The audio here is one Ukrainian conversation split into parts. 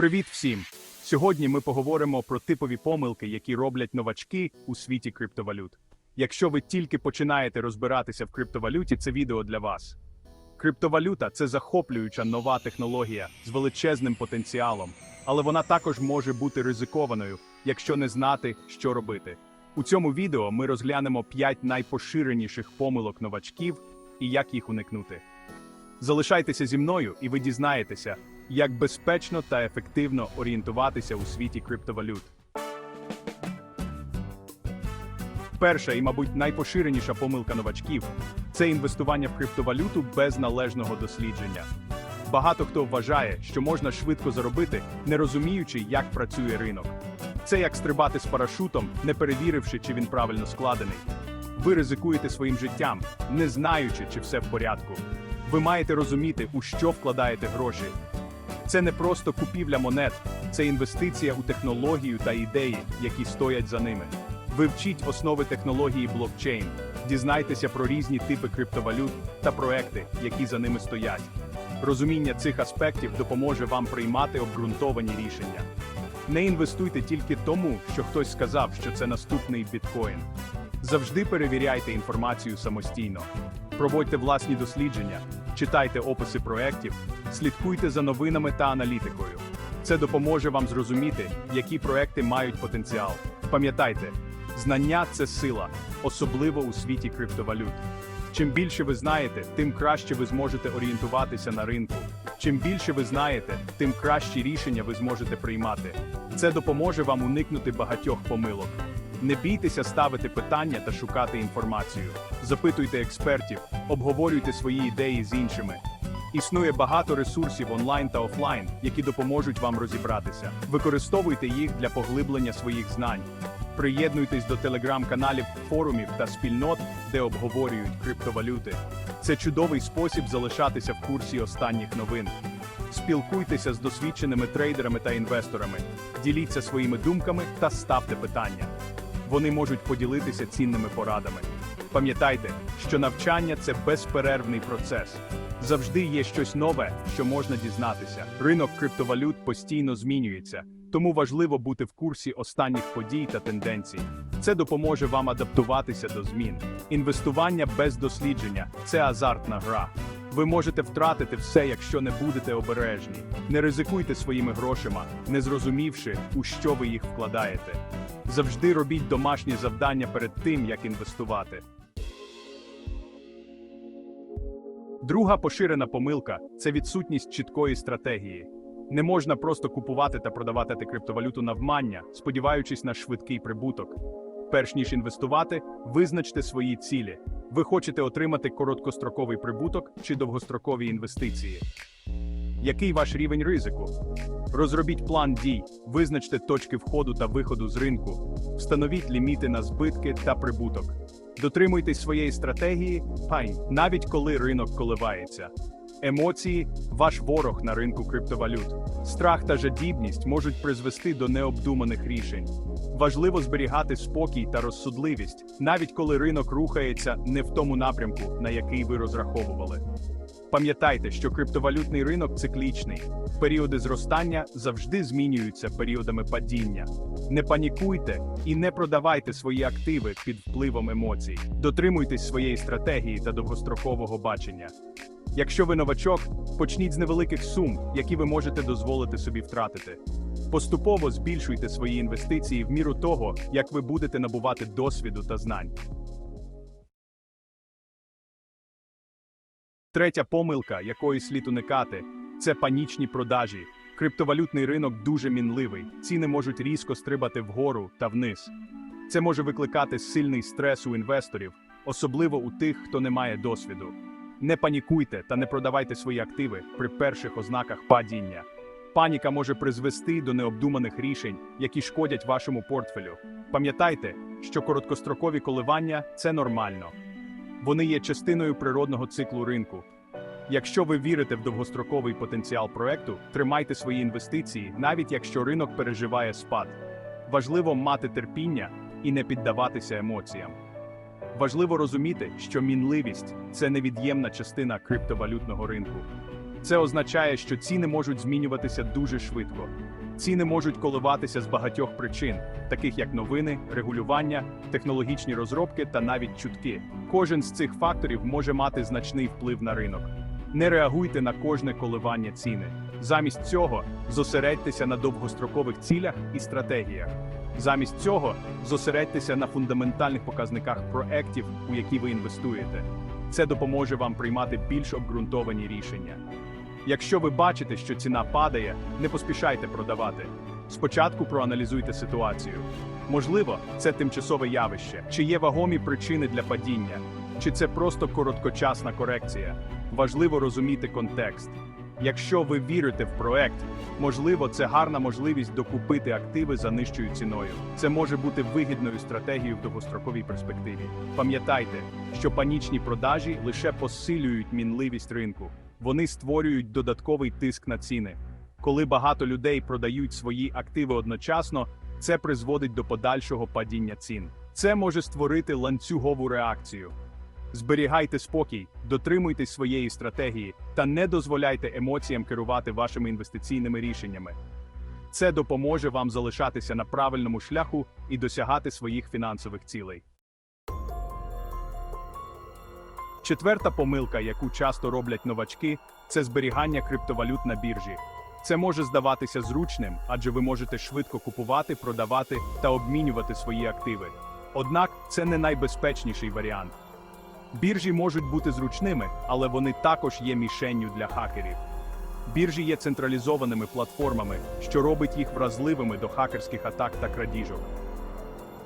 Привіт всім! Сьогодні ми поговоримо про типові помилки, які роблять новачки у світі криптовалют. Якщо ви тільки починаєте розбиратися в криптовалюті, це відео для вас. Криптовалюта це захоплююча нова технологія з величезним потенціалом, але вона також може бути ризикованою, якщо не знати, що робити. У цьому відео ми розглянемо 5 найпоширеніших помилок новачків і як їх уникнути. Залишайтеся зі мною, і ви дізнаєтеся, як безпечно та ефективно орієнтуватися у світі криптовалют. Перша і, мабуть, найпоширеніша помилка новачків це інвестування в криптовалюту без належного дослідження. Багато хто вважає, що можна швидко заробити, не розуміючи, як працює ринок. Це як стрибати з парашутом, не перевіривши, чи він правильно складений. Ви ризикуєте своїм життям, не знаючи, чи все в порядку. Ви маєте розуміти, у що вкладаєте гроші. Це не просто купівля монет, це інвестиція у технологію та ідеї, які стоять за ними. Вивчіть основи технології блокчейн, дізнайтеся про різні типи криптовалют та проекти, які за ними стоять. Розуміння цих аспектів допоможе вам приймати обґрунтовані рішення. Не інвестуйте тільки тому, що хтось сказав, що це наступний біткоін. Завжди перевіряйте інформацію самостійно. Проводьте власні дослідження, читайте описи проєктів, слідкуйте за новинами та аналітикою. Це допоможе вам зрозуміти, які проекти мають потенціал. Пам'ятайте, знання це сила, особливо у світі криптовалют. Чим більше ви знаєте, тим краще ви зможете орієнтуватися на ринку. Чим більше ви знаєте, тим кращі рішення ви зможете приймати. Це допоможе вам уникнути багатьох помилок. Не бійтеся ставити питання та шукати інформацію. Запитуйте експертів, обговорюйте свої ідеї з іншими. Існує багато ресурсів онлайн та офлайн, які допоможуть вам розібратися. Використовуйте їх для поглиблення своїх знань. Приєднуйтесь до телеграм-каналів, форумів та спільнот, де обговорюють криптовалюти. Це чудовий спосіб залишатися в курсі останніх новин. Спілкуйтеся з досвідченими трейдерами та інвесторами, діліться своїми думками та ставте питання. Вони можуть поділитися цінними порадами. Пам'ятайте, що навчання це безперервний процес. Завжди є щось нове, що можна дізнатися. Ринок криптовалют постійно змінюється, тому важливо бути в курсі останніх подій та тенденцій. Це допоможе вам адаптуватися до змін. Інвестування без дослідження це азартна гра. Ви можете втратити все, якщо не будете обережні. Не ризикуйте своїми грошима, не зрозумівши, у що ви їх вкладаєте. Завжди робіть домашні завдання перед тим, як інвестувати. Друга поширена помилка це відсутність чіткої стратегії. Не можна просто купувати та продавати криптовалюту навмання, сподіваючись на швидкий прибуток. Перш ніж інвестувати, визначте свої цілі. Ви хочете отримати короткостроковий прибуток чи довгострокові інвестиції. Який ваш рівень ризику? Розробіть план дій, визначте точки входу та виходу з ринку, встановіть ліміти на збитки та прибуток. Дотримуйтесь своєї стратегії, пай, навіть коли ринок коливається. Емоції ваш ворог на ринку криптовалют. Страх та жадібність можуть призвести до необдуманих рішень. Важливо зберігати спокій та розсудливість, навіть коли ринок рухається не в тому напрямку, на який ви розраховували. Пам'ятайте, що криптовалютний ринок циклічний. Періоди зростання завжди змінюються періодами падіння. Не панікуйте і не продавайте свої активи під впливом емоцій. Дотримуйтесь своєї стратегії та довгострокового бачення. Якщо ви новачок, почніть з невеликих сум, які ви можете дозволити собі втратити. Поступово збільшуйте свої інвестиції в міру того, як ви будете набувати досвіду та знань. Третя помилка, якої слід уникати, це панічні продажі. Криптовалютний ринок дуже мінливий, ціни можуть різко стрибати вгору та вниз. Це може викликати сильний стрес у інвесторів, особливо у тих, хто не має досвіду. Не панікуйте та не продавайте свої активи при перших ознаках падіння. Паніка може призвести до необдуманих рішень, які шкодять вашому портфелю. Пам'ятайте, що короткострокові коливання це нормально. Вони є частиною природного циклу ринку. Якщо ви вірите в довгостроковий потенціал проекту, тримайте свої інвестиції, навіть якщо ринок переживає спад. Важливо мати терпіння і не піддаватися емоціям. Важливо розуміти, що мінливість це невід'ємна частина криптовалютного ринку. Це означає, що ціни можуть змінюватися дуже швидко. Ціни можуть коливатися з багатьох причин, таких як новини, регулювання, технологічні розробки та навіть чутки. Кожен з цих факторів може мати значний вплив на ринок. Не реагуйте на кожне коливання ціни. Замість цього зосередьтеся на довгострокових цілях і стратегіях. Замість цього зосередьтеся на фундаментальних показниках проектів, у які ви інвестуєте. Це допоможе вам приймати більш обґрунтовані рішення. Якщо ви бачите, що ціна падає, не поспішайте продавати. Спочатку проаналізуйте ситуацію. Можливо, це тимчасове явище, чи є вагомі причини для падіння, чи це просто короткочасна корекція. Важливо розуміти контекст. Якщо ви вірите в проект, можливо, це гарна можливість докупити активи за нижчою ціною. Це може бути вигідною стратегією в довгостроковій перспективі. Пам'ятайте, що панічні продажі лише посилюють мінливість ринку. Вони створюють додатковий тиск на ціни. Коли багато людей продають свої активи одночасно, це призводить до подальшого падіння цін. Це може створити ланцюгову реакцію. Зберігайте спокій, дотримуйтесь своєї стратегії та не дозволяйте емоціям керувати вашими інвестиційними рішеннями. Це допоможе вам залишатися на правильному шляху і досягати своїх фінансових цілей. Четверта помилка, яку часто роблять новачки, це зберігання криптовалют на біржі. Це може здаватися зручним, адже ви можете швидко купувати, продавати та обмінювати свої активи. Однак це не найбезпечніший варіант. Біржі можуть бути зручними, але вони також є мішенню для хакерів. Біржі є централізованими платформами, що робить їх вразливими до хакерських атак та крадіжок.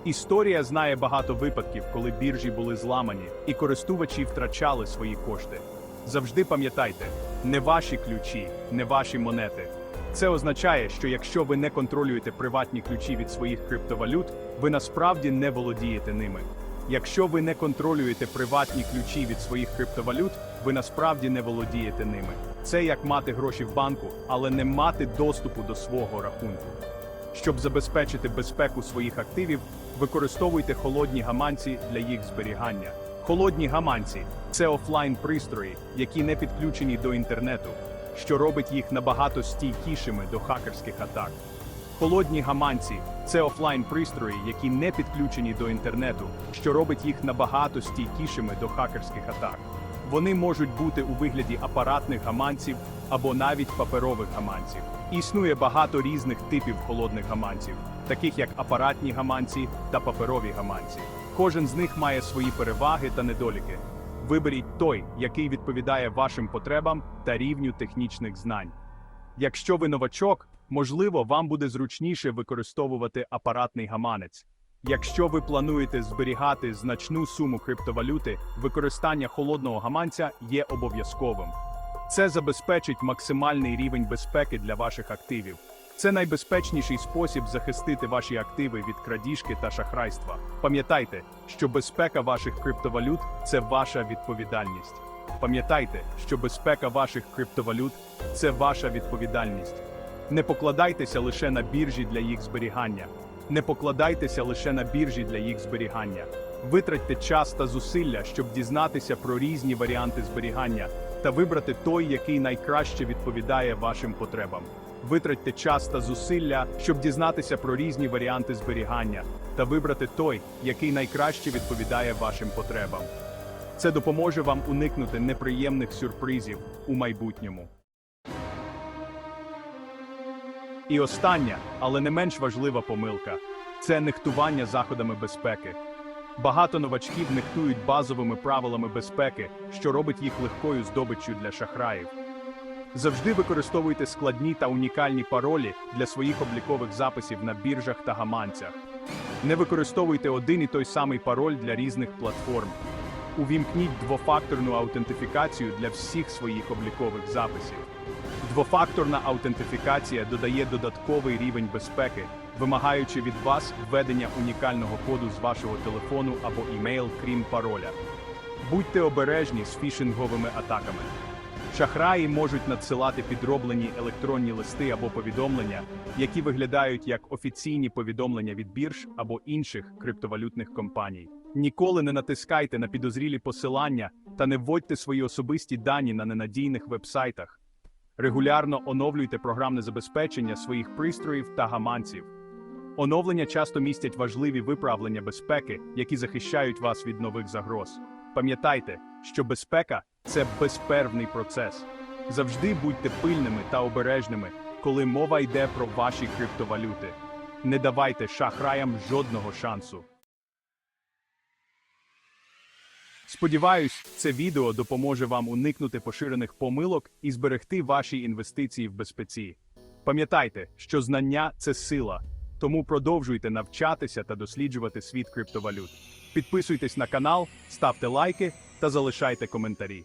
Історія знає багато випадків, коли біржі були зламані, і користувачі втрачали свої кошти. Завжди пам'ятайте, не ваші ключі, не ваші монети. Це означає, що якщо ви не контролюєте приватні ключі від своїх криптовалют, ви насправді не володієте ними. Якщо ви не контролюєте приватні ключі від своїх криптовалют, ви насправді не володієте ними. Це як мати гроші в банку, але не мати доступу до свого рахунку. Щоб забезпечити безпеку своїх активів, використовуйте холодні гаманці для їх зберігання. Холодні гаманці це офлайн пристрої, які не підключені до інтернету, що робить їх набагато стійкішими до хакерських атак. Холодні гаманці це офлайн пристрої, які не підключені до інтернету, що робить їх набагато стійкішими до хакерських атак. Вони можуть бути у вигляді апаратних гаманців або навіть паперових гаманців. Існує багато різних типів холодних гаманців, таких як апаратні гаманці та паперові гаманці. Кожен з них має свої переваги та недоліки. Виберіть той, який відповідає вашим потребам та рівню технічних знань. Якщо ви новачок, можливо, вам буде зручніше використовувати апаратний гаманець. Якщо ви плануєте зберігати значну суму криптовалюти, використання холодного гаманця є обов'язковим. Це забезпечить максимальний рівень безпеки для ваших активів. Це найбезпечніший спосіб захистити ваші активи від крадіжки та шахрайства. Пам'ятайте, що безпека ваших криптовалют це ваша відповідальність. Пам'ятайте, що безпека ваших криптовалют це ваша відповідальність. Не покладайтеся лише на біржі для їх зберігання. Не покладайтеся лише на біржі для їх зберігання. Витратьте час та зусилля, щоб дізнатися про різні варіанти зберігання та вибрати той, який найкраще відповідає вашим потребам. Витратьте час та зусилля, щоб дізнатися про різні варіанти зберігання та вибрати той, який найкраще відповідає вашим потребам. Це допоможе вам уникнути неприємних сюрпризів у майбутньому. І остання, але не менш важлива помилка це нехтування заходами безпеки. Багато новачків нехтують базовими правилами безпеки, що робить їх легкою здобиччю для шахраїв. Завжди використовуйте складні та унікальні паролі для своїх облікових записів на біржах та гаманцях. Не використовуйте один і той самий пароль для різних платформ. Увімкніть двофакторну аутентифікацію для всіх своїх облікових записів. Двофакторна аутентифікація додає додатковий рівень безпеки, вимагаючи від вас введення унікального коду з вашого телефону або імейл, крім пароля. Будьте обережні з фішинговими атаками. Шахраї можуть надсилати підроблені електронні листи або повідомлення, які виглядають як офіційні повідомлення від бірж або інших криптовалютних компаній. Ніколи не натискайте на підозрілі посилання та не вводьте свої особисті дані на ненадійних вебсайтах. Регулярно оновлюйте програмне забезпечення своїх пристроїв та гаманців. Оновлення часто містять важливі виправлення безпеки, які захищають вас від нових загроз. Пам'ятайте, що безпека це безперервний процес. Завжди будьте пильними та обережними, коли мова йде про ваші криптовалюти. Не давайте шахраям жодного шансу. Сподіваюсь, це відео допоможе вам уникнути поширених помилок і зберегти ваші інвестиції в безпеці. Пам'ятайте, що знання це сила, тому продовжуйте навчатися та досліджувати світ криптовалют. Підписуйтесь на канал, ставте лайки та залишайте коментарі.